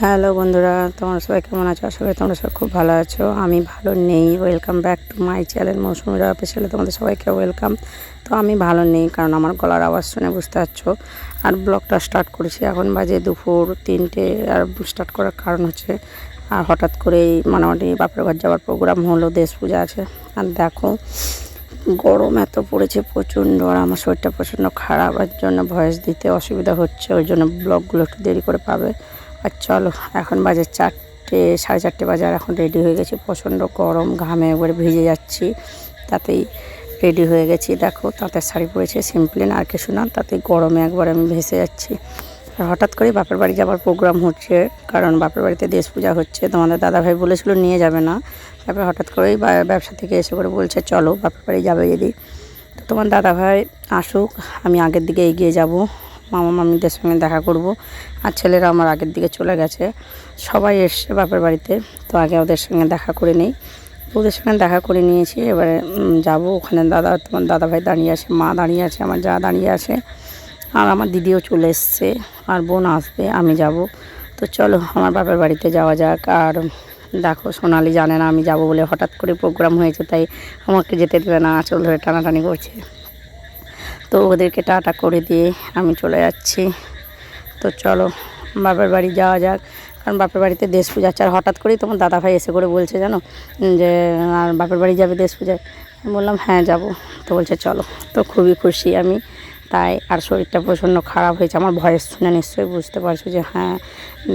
Hello বন্ধুরা, তোমরা সবাই কেমন আছো? আশা করি তোমরা সবাই খুব ভালো আছো। আমি ভালো নেই। Welcome back to my channel Moushumi মৌসুমিরা অফিসিয়ালে তোমাদের সবাইকে ওয়েলকাম তো আমি ভালো নেই, কারণ আমার গলার আওয়াজ শুনে বুঝতে পারছ। আর ব্লগটা স্টার্ট করেছি এখন বাজে দুপুর তিনটে, আর স্টার্ট করার কারণ হচ্ছে, আর হঠাৎ করেই মোটামুটি বাপের ঘর যাওয়ার প্রোগ্রাম হলো, দেশ পূজা আছে। আর দেখো, গরম এত পড়েছে প্রচণ্ড, আর আমার শরীরটা প্রচণ্ড খারাপ আর জন্য ভয়েস দিতে অসুবিধা হচ্ছে, ওই জন্য ব্লগগুলো একটু দেরি করে পাবে। আর চলো, এখন বাজে চারটে, সাড়ে চারটে বাজার এখন রেডি হয়ে গেছি, প্রচণ্ড গরম, ঘামে একবারে ভিজে যাচ্ছি। তাতেই রেডি হয়ে গেছি। দেখো তাতে শাড়ি পরেছে সিম্পলি আর কিছু না তাতে গরমে একবার আমি ভেসে যাচ্ছি। আর হঠাৎ করেই বাপের বাড়ি যাওয়ার প্রোগ্রাম হচ্ছে, কারণ বাপের বাড়িতে দেশ পূজা হচ্ছে, তোমাদের দাদাভাই বলেছিল নিয়ে যাবে না। তারপরে হঠাৎ করেই ব্যবসা থেকে এসে করে বলছে, চলো, বাপের বাড়ি যাবে যদি তো তোমার দাদাভাই আসুক, আমি আগের দিকে এগিয়ে যাব। মামা মামিদের সঙ্গে দেখা করব। আর ছেলেরা আমার আগের দিকে চলে গেছে। সবাই এসছে বাপের বাড়িতে, তো আগে ওদের সঙ্গে দেখা করে নেই। ওদের সঙ্গে দেখা করে নিয়েছি, এবারে যাব ওখানে। দাদা, তোমার দাদাভাই দাঁড়িয়ে আছে, মা দাঁড়িয়ে আছে, আমার যা দাঁড়িয়ে আছে। আর আমার দিদিও চলে এসছে, আর বোন আসবে, আমি যাব। তো চলো, আমার বাপের বাড়িতে যাওয়া যাক। আর দেখো, সোনালি জানে না আমি যাব বলে হঠাৎ করে প্রোগ্রাম হয়েছে, তাই আমাকে যেতে দেবে না, আঁচল ধরে টানাটানি করছে। তো ওদেরকে টাটা করে দিয়ে আমি চলে যাচ্ছি। তো চলো, বাপের বাড়ি যাওয়া যাক। কারণ বাপের বাড়িতে দেশ পূজা আর হঠাৎ করেই তোমার দাদাভাই এসে করে বলছে জানো? যে, আর বাপের বাড়ি যাবে দেশ পূজায়। বললাম হ্যাঁ যাব। তো বলছে, চলো। তো খুবই খুশি আমি। তাই আর শরীরটা প্রচণ্ড খারাপ হয়েছে। আমার ভয়েস শুনে নিশ্চয়ই বুঝতে পারছ যে হ্যাঁ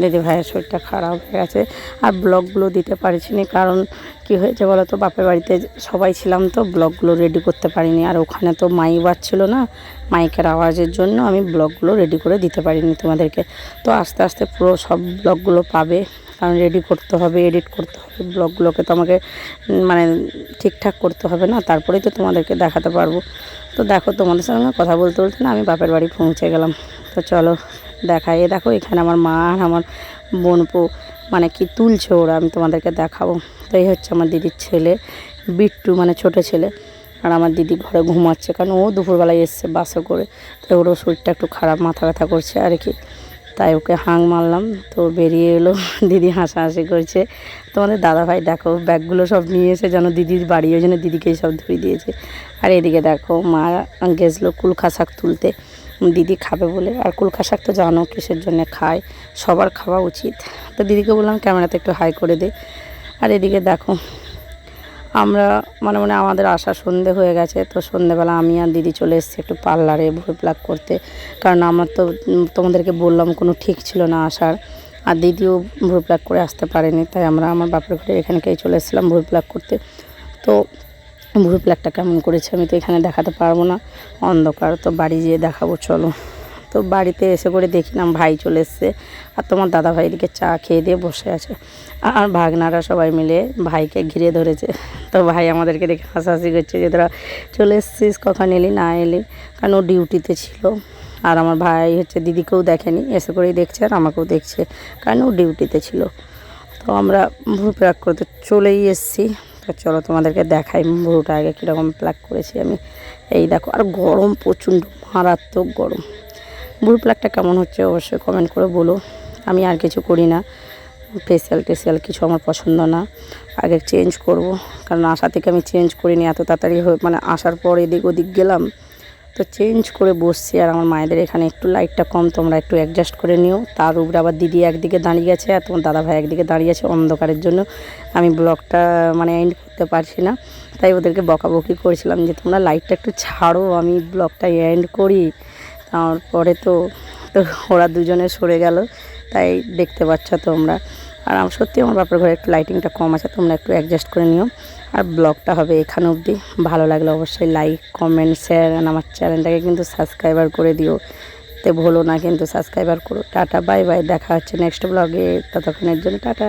দিদি ভাইয়ের শরীরটা খারাপ হয়ে গেছে। আর ব্লগগুলো দিতে পারছি না, কারণ কি হয়েছে বলো তো, বাপের বাড়িতে সবাই ছিলাম তো, ব্লগগুলো রেডি করতে পারিনি। আর ওখানে তো মাইক বাজছিল না, মাইকের আওয়াজের জন্য আমি ব্লগগুলো রেডি করে দিতে পারিনি তোমাদেরকে। তো আস্তে আস্তে পুরো সব ব্লগগুলো পাবে। কারণ রেডি করতে হবে এডিট করতে হবে ব্লগগুলোকে তো আমাকে মানে ঠিকঠাক করতে হবে না, তারপরেই তো তোমাদেরকে দেখাতে পারব। তো দেখো তোমাদের সঙ্গে কথা বলতে বলতে না আমি বাপের বাড়ি পৌঁছে গেলাম। তো চলো দেখাই এ দেখো এখানে আমার মা আর আমার বোনপো মানে কি তুলছে ওরা, আমি তোমাদেরকে দেখাবো। তো এই হচ্ছে আমার দিদির ছেলে, বিট্টু মানে ছোট ছেলে, আর আমার দিদি ঘরে ঘুমাচ্ছে, কারণ ও দুপুরবেলায় এসছে বাসে করে। তো ওরও শরীরটা একটু খারাপ, মাথা ব্যথা করছে, আর কি। তাই ওকে হাং মারলাম। তো বেরিয়ে এলো, দিদি হাসাহাসি করছে। তোমাদের দাদাভাই, দেখো, ব্যাগগুলো সব নিয়ে এসে যেন দিদির বাড়ি ওই জন্য দিদিকেই সব ধুয়ে দিয়েছে। আর এদিকে দেখো, মা গেছিল কুলখা শাক তুলতে। দিদি খাবে বলে, আর কুলখা শাক তো জানো কিসের জন্য খায়, সবার খাওয়া উচিত। তো দিদিকে বললাম, ক্যামেরাতে একটু হাই করে দে। আর এদিকে দেখো আমরা মানে মানে আমাদের আসা সন্ধে হয়ে গেছে, তো সন্ধেবেলা আমি আর দিদি চলে এসেছি একটু পার্লারে ভুল প্লাক করতে। কারণ আমার তো তোমাদেরকে বললাম কোনো ঠিক ছিল না আসার। আর দিদিও ভুল প্লাক করে আসতে পারেনি, তাই আমরা আমার বাপের ঘরে এখানকেই চলে এসেছিলাম ভুল প্লাক করতে। তো ভুল প্লাকটা কেমন করেছে আমি তো এখানে দেখাতে পারব না। অন্ধকার, তো বাড়ি যেয়ে দেখাবো, চলো। তো বাড়িতে এসে করে দেখিলাম ভাই চলে এসছে। আর তোমার দাদা ভাই এদিকে চা খেয়ে দিয়ে বসে আছে। আর ভাগনারা সবাই মিলে ভাইকে ঘিরে ধরেছে। তো ভাই আমাদেরকে দেখে হাসাহাসি করছে যে, তোরা চলে এসছিস কখন এলি না এলি? কারণ ও ডিউটিতে ছিল। আর আমার ভাই হচ্ছে দিদিকেও দেখেনি, এসে করেই দেখছে আর আমাকেও দেখছে, কারণ ও ডিউটিতে ছিল। তো আমরা ভুরু প্যাক করতে চলেই এসছি। তো চলো তোমাদেরকে দেখাই ভুরুটা আগে কীরকম প্লাক করেছি আমি। এই দেখো, আর গরম, প্রচণ্ড, মারাত্মক গরম। ব্লু প্লাগটা কেমন হচ্ছে অবশ্যই কমেন্ট করে বলো। আমি আর কিছু করি না। ফেসিয়াল টেসিয়াল কিছু আমার পছন্দ না। আগে চেঞ্জ করব। কারণ আশা থেকে আমি চেঞ্জ করিনি, এত তাড়াতাড়ি মানে আসার পর এদিক ওদিক গেলাম। তো চেঞ্জ করে বসছি আর আমার মায়েদের এখানে একটু লাইটটা কম, তোমরা একটু অ্যাডজাস্ট করে নিও। তার উপরে আবার দিদি একদিকে দাঁড়িয়ে গেছে আর তোমার দাদা ভাই একদিকে দাঁড়িয়ে আছে অন্ধকারের জন্য। আমি ব্লগটা মানে এন্ড করতে পারছি না। তাই ওদেরকে বকাবকি করেছিলাম যে তোমরা লাইটটা একটু ছাড়ো, আমি ব্লগটা এন্ড করি। তারপরে তো তো ওরা দুজনে সরে গেল, তাই দেখতে পাচ্ছ তোমরা। আর আমার সত্যি আমার বাপের ঘরে একটু লাইটিংটা কম আছে, তোমরা একটু অ্যাডজাস্ট করে নিও। আর ব্লগটা হবে এখানে অবধি। ভালো লাগলে অবশ্যই লাইক কমেন্ট শেয়ার আমার চ্যানেলটাকে কিন্তু সাবস্ক্রাইবার করে দিও। তে ভুলো না কিন্তু সাবস্ক্রাইবার করো। টাটা বাই বাই দেখা হচ্ছে নেক্সট ব্লগে ততক্ষণের জন্য টাটা।